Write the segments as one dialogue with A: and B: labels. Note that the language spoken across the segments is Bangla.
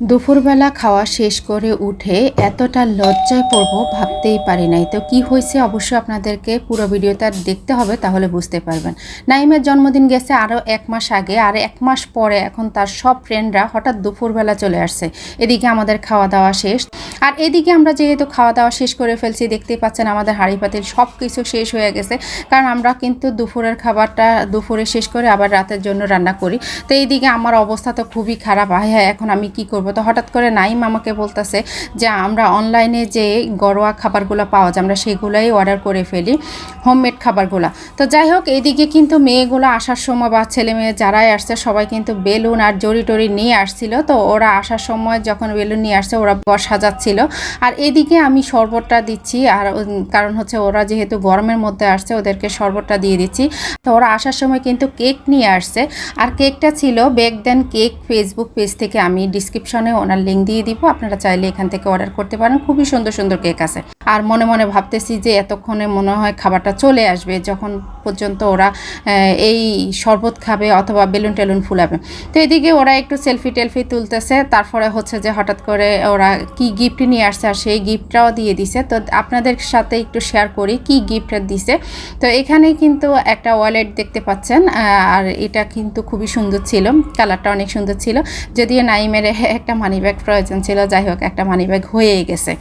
A: দুপুরবেলা খাওয়া শেষ করে উঠে এতটা লজ্জায় পড়ব ভাবতেই পারি নাই। তো কি হয়েছে অবশ্যই আপনাদেরকে পুরো ভিডিওটা দেখতে হবে, তাহলে বুঝতে পারবেন। নাইমের জন্মদিন গেছে আরও এক মাস আগে, আর এক মাস পরে এখন তার সব ফ্রেন্ডরা হঠাৎ দুপুরবেলা চলে আসছে। এদিকে আমাদের খাওয়া দাওয়া শেষ। আর এদিকে আমরা যেহেতু খাওয়া দাওয়া শেষ করে ফেলছি, দেখতেই পাচ্ছেন আমাদের হাঁড়ি পাতিল সব কিছু শেষ হয়ে গেছে। কারণ আমরা কিন্তু দুপুরের খাবারটা দুপুরে শেষ করে আবার রাতের জন্য রান্না করি। তো এইদিকে আমার অবস্থা তো খুবই খারাপ। হ্যাঁ এখন আমি কি করব? তো হঠাৎ করে নাইম আমাকে বলতেছে যে, আমরা অনলাইনে যে ঘরোয়া খাবারগুলো পাওয়া যায়, আমরা সেগুলোই অর্ডার করে ফেলি হোমমেড খাবারগুলো। তো যাই হোক, এদিকে কিন্তু মেয়েগুলো আসার সময় বা ছেলে মেয়ে যারাই আসছে, সবাই কিন্তু বেলুন আর জড়ি টড়ি নিয়ে আসছিল। তো ওরা আসার সময় যখন বেলুন নিয়ে আসছে, ওরা বর সাজাচ্ছিল। আর এদিকে আমি শরবতটা দিচ্ছি, আর কারণ হচ্ছে ওরা যেহেতু গরমের মধ্যে আসছে, ওদেরকে শরবতটা দিয়ে দিচ্ছি। তো ওরা আসার সময় কিন্তু কেক নিয়ে আসছে। আর কেকটা ছিল bake then cake Facebook page থেকে আমি ডিসক্রিপশনে ওনার লিঙ্ক দিয়ে দিব। আপনারা চাইলে এখান থেকে অর্ডার করতে পারেন। খুবই সুন্দর সুন্দর কেক আছে। আর মনে মনে ভাবতেছি যে এতক্ষণে মনে হয় খাবারটা চলে আসবে। যখন পর্যন্ত ওরা এই শরবত খাবে অথবা বেলুন টেলুন ফুলাবে। তো এদিকে ওরা একটু সেলফি টেলফি তুলতেছে, তারপরে হচ্ছে যে হঠাৎ করে ওরা কি গিফট নিয়ে আসছে আর সেই গিফটটাও দিয়ে দিছে। তো আপনাদের সাথে একটু শেয়ার করি কি গিফট দিছে। তো এখানে কিন্তু একটা ওয়ালেট দেখতে পাচ্ছেন আর এটা কিন্তু খুবই সুন্দর ছিল কালারটা অনেক সুন্দর ছিল। যদিও নাইমের একটা মানি ব্যাগ প্রয়োজন ছিল, যাই হোক, একটা মানি ব্যাগ হয়েই গেছে।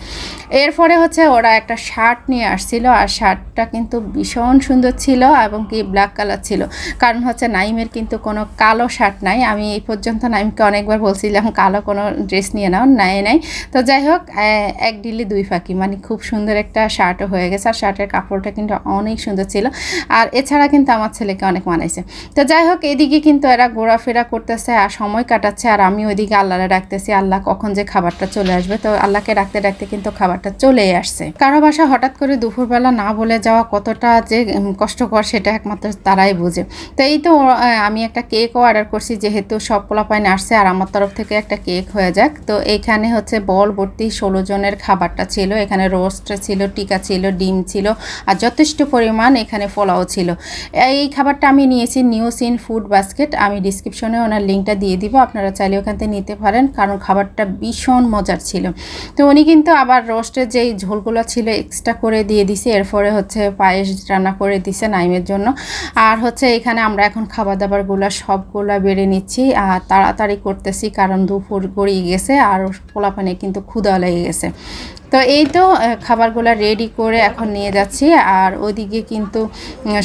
A: এরপরে হচ্ছে ওরা একটা শার্ট নিয়ে আসছিল, আর শার্টটা কিন্তু ভীষণ সুন্দর ছিল এবং কি ব্ল্যাক কালার ছিল। কারণ হচ্ছে নাইমের কিন্তু কোনো কালো শার্ট নাই। আমি এই পর্যন্ত নাইমকে অনেকবার বলছিলাম, কালো কোনো ড্রেস নিয়ে নাও নাই নাই। তো যাই হোক এক ডিলি দুই ফাঁকি। মানে খুব সুন্দর একটা শার্টও হয়ে গেছে। আর শার্টের কাপড়টা কিন্তু অনেক সুন্দর ছিল। আর এছাড়া কিন্তু আমার ছেলেকে অনেক মানাইছে। তো যাই হোক, এদিকে কিন্তু এরা ঘোরাফেরা করতেছে আর সময় কাটাচ্ছে। আর আমি ওইদিকে আল্লাহরে ডাকতেছি, আল্লাহ কখন যে খাবারটা চলে আসবে। তো আল্লাহকে ডাকতে ডাকতে কিন্তু খাবারটা চলেই আসছে। কারও বাসা হঠাৎ করে দুপুরবেলা না বলে যাওয়া কতটা যে কষ্টকর সেটা একমাত্র তারাই বোঝে। তো এই তো আমি একটা কেকও অর্ডার করছি, যেহেতু সব পোলাপাইন আসছে আর আমার তরফ থেকে একটা কেক হয়ে যাক। তো এইখানে হচ্ছে বল ভর্তি ষোলো জনের খাবারটা ছিল, এখানে রোস্ট ছিল, টিকা ছিল, ডিম ছিল আর যথেষ্ট পরিমাণ এখানে পোলাও ছিল। এই খাবারটা আমি নিয়েছি নিউসিন ফুড বাস্কেট আমি ডিসক্রিপশনে ওনার লিঙ্কটা দিয়ে দিব, আপনারা চাইলে ওখান থেকে নিতে পারেন, কারণ খাবারটা ভীষণ মজার ছিল। তো উনি কিন্তু আবার রোস্টের যেই ঝোলগুলো ছিল এক্সট্রা করে দিয়ে দিছে, এরপরে হচ্ছে পায়েস রান্না করে দিছে নাইমের জন্য। আর হচ্ছে এখানে আমরা এখন খাবার দাবারগুলো সবগুলো বেড়ে নিচ্ছি আর তাড়াতাড়ি করতেছি কারণ দুপুর গড়িয়ে গেছে আর পোলাপানে কিন্তু ক্ষুদা লেগে গেছে। তো এই তো খাবারগুলো রেডি করে এখন নিয়ে যাচ্ছি। আর ওইদিকে কিন্তু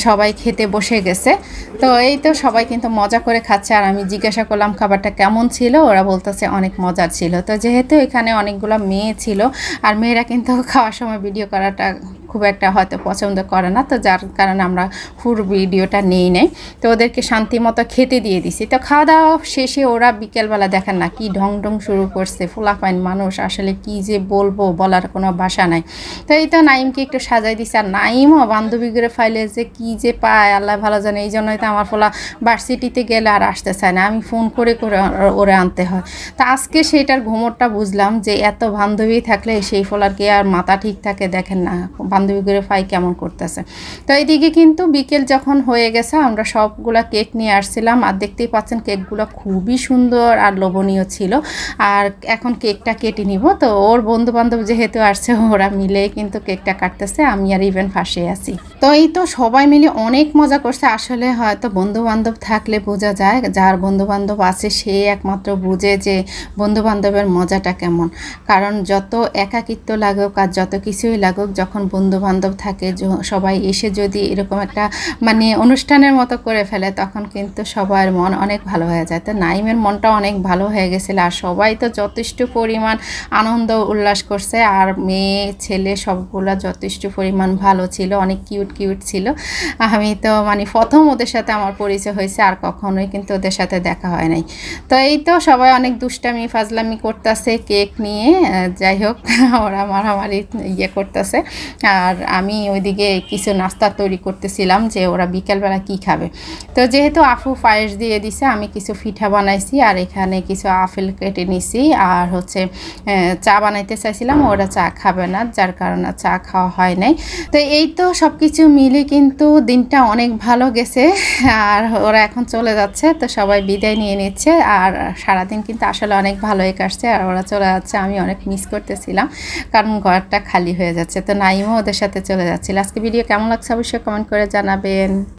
A: সবাই খেতে বসে গেছে। তো এই তো সবাই কিন্তু মজা করে খাচ্ছে। আর আমি জিজ্ঞাসা করলাম, খাবারটা কেমন ছিল? ওরা বলতেছে, অনেক মজার ছিল। তো যেহেতু এখানে অনেকগুলো মেয়ে ছিল, আর মেয়েরা কিন্তু খাওয়ার সময় ভিডিও করাটা খুব একটা হয়তো পছন্দ করে না। তো যার কারণে আমরা ফুল ভিডিওটা নেই নেই। তো ওদেরকে শান্তি মতো খেতে দিয়ে দিছি। তো খাওয়া দাওয়া শেষে ওরা বিকেলবেলা দেখেন না, কি ঢং ঢং শুরু করছে। ফোলাফাইন মানুষ, আসলে কি যে বলব বলার কোনো ভাষা নাই। তো এই তো নাইমকে একটু সাজাই দিছে। আর নাইমও বান্ধবীগুলো ফাইলে যে কি যে পায়, আল্লাহ ভালো জানে এই জন্যই তো আমার ফোলা ভার্সিটিতে গেলে আর আসতে চায় না। আমি ফোন করে করে ওর- আনতে হয়। তা আজকে সেইটার ঘুমোরটা বুঝলাম যে এত বান্ধবী থাকলে সেই ফোলার কি আর মাথা ঠিক থাকে? দেখেন না বান্ধবী করে ফাই কেমন করতেছে। তো এইদিকে কিন্তু বিকেল যখন হয়ে গেছে, আমরা সবগুলা কেক নিয়ে আসছিলাম। আর দেখতেই পাচ্ছেন কেকগুলো খুবই সুন্দর আর লোভনীয় ছিল। আর এখন কেকটা কেটে নিব। তো ওর বন্ধু বান্ধব যেহেতু আসছে, ওরা মিলে কিন্তু কেকটা কাটতেছে, আমি আর ইভেন ফাঁসে আছি। তো এই তো সবাই মিলে অনেক মজা করছে, আসলে হয়তো বন্ধু বান্ধব থাকলে বোঝা যায়, যার বন্ধু বান্ধব আছে সে একমাত্র বুঝে যে বন্ধু বান্ধবের মজাটা কেমন। কারণ যত একাকিত্ব লাগুক আর যত কিছুই লাগুক, যখন বন্ধু বান্ধব থাকে সবাই এসে যদি এরকম একটা মানে অনুষ্ঠানের মতো করে ফেলে, তখন কিন্তু সবার মন অনেক ভালো হয়ে যায়। তো নাইমের মনটা অনেক ভালো হয়ে গেছিল, আর সবাই তো যথেষ্ট পরিমাণ আনন্দ উল্লাস করছে আর মেয়ে, ছেলে সবগুলো যথেষ্ট পরিমাণ ভালো ছিল, অনেক কিউট কিউট ছিল। আমি তো মানে প্রথম ওদের সাথে আমার পরিচয় হয়েছে, আর কখনোই কিন্তু ওদের সাথে দেখা হয় নাই। তো এই তো সবাই অনেক দুষ্টামি, ফাজলামি করতেছে কেক নিয়ে, যাই হোক, ওরা মারামারি ইয়ে করতেছে। আর আমি ওইদিকে কিছু নাস্তা তৈরি করতেছিলাম যে ওরা বিকেলবেলা কি খাবে। তো যেহেতু আফু পায়েস দিয়ে দিছে, আমি কিছু পিঠা বানাইছি, আর এখানে কিছু আপেল কেটে নিছি। আর হচ্ছে চা বানাইতে চাইছিলাম ওরা চা খাবে না, যার কারণে চা খাওয়া হয় নাই। তো এই তো সব কিছু মিলে কিন্তু দিনটা অনেক ভালো গেছে, আর ওরা এখন চলে যাচ্ছে, তো সবাই বিদায় নিয়ে নিচ্ছে, আর সারাদিন কিন্তু আসলে অনেক ভালোই কাটছে, আর ওরা চলে যাচ্ছে, আমি অনেক মিস করতেছিলাম, কারণ ঘরটা খালি হয়ে যাচ্ছে। তো নাইমও ওদের সাথে চলে যাচ্ছিল। আজকে ভিডিও কেমন লাগছে অবশ্যই কমেন্ট করে জানাবেন।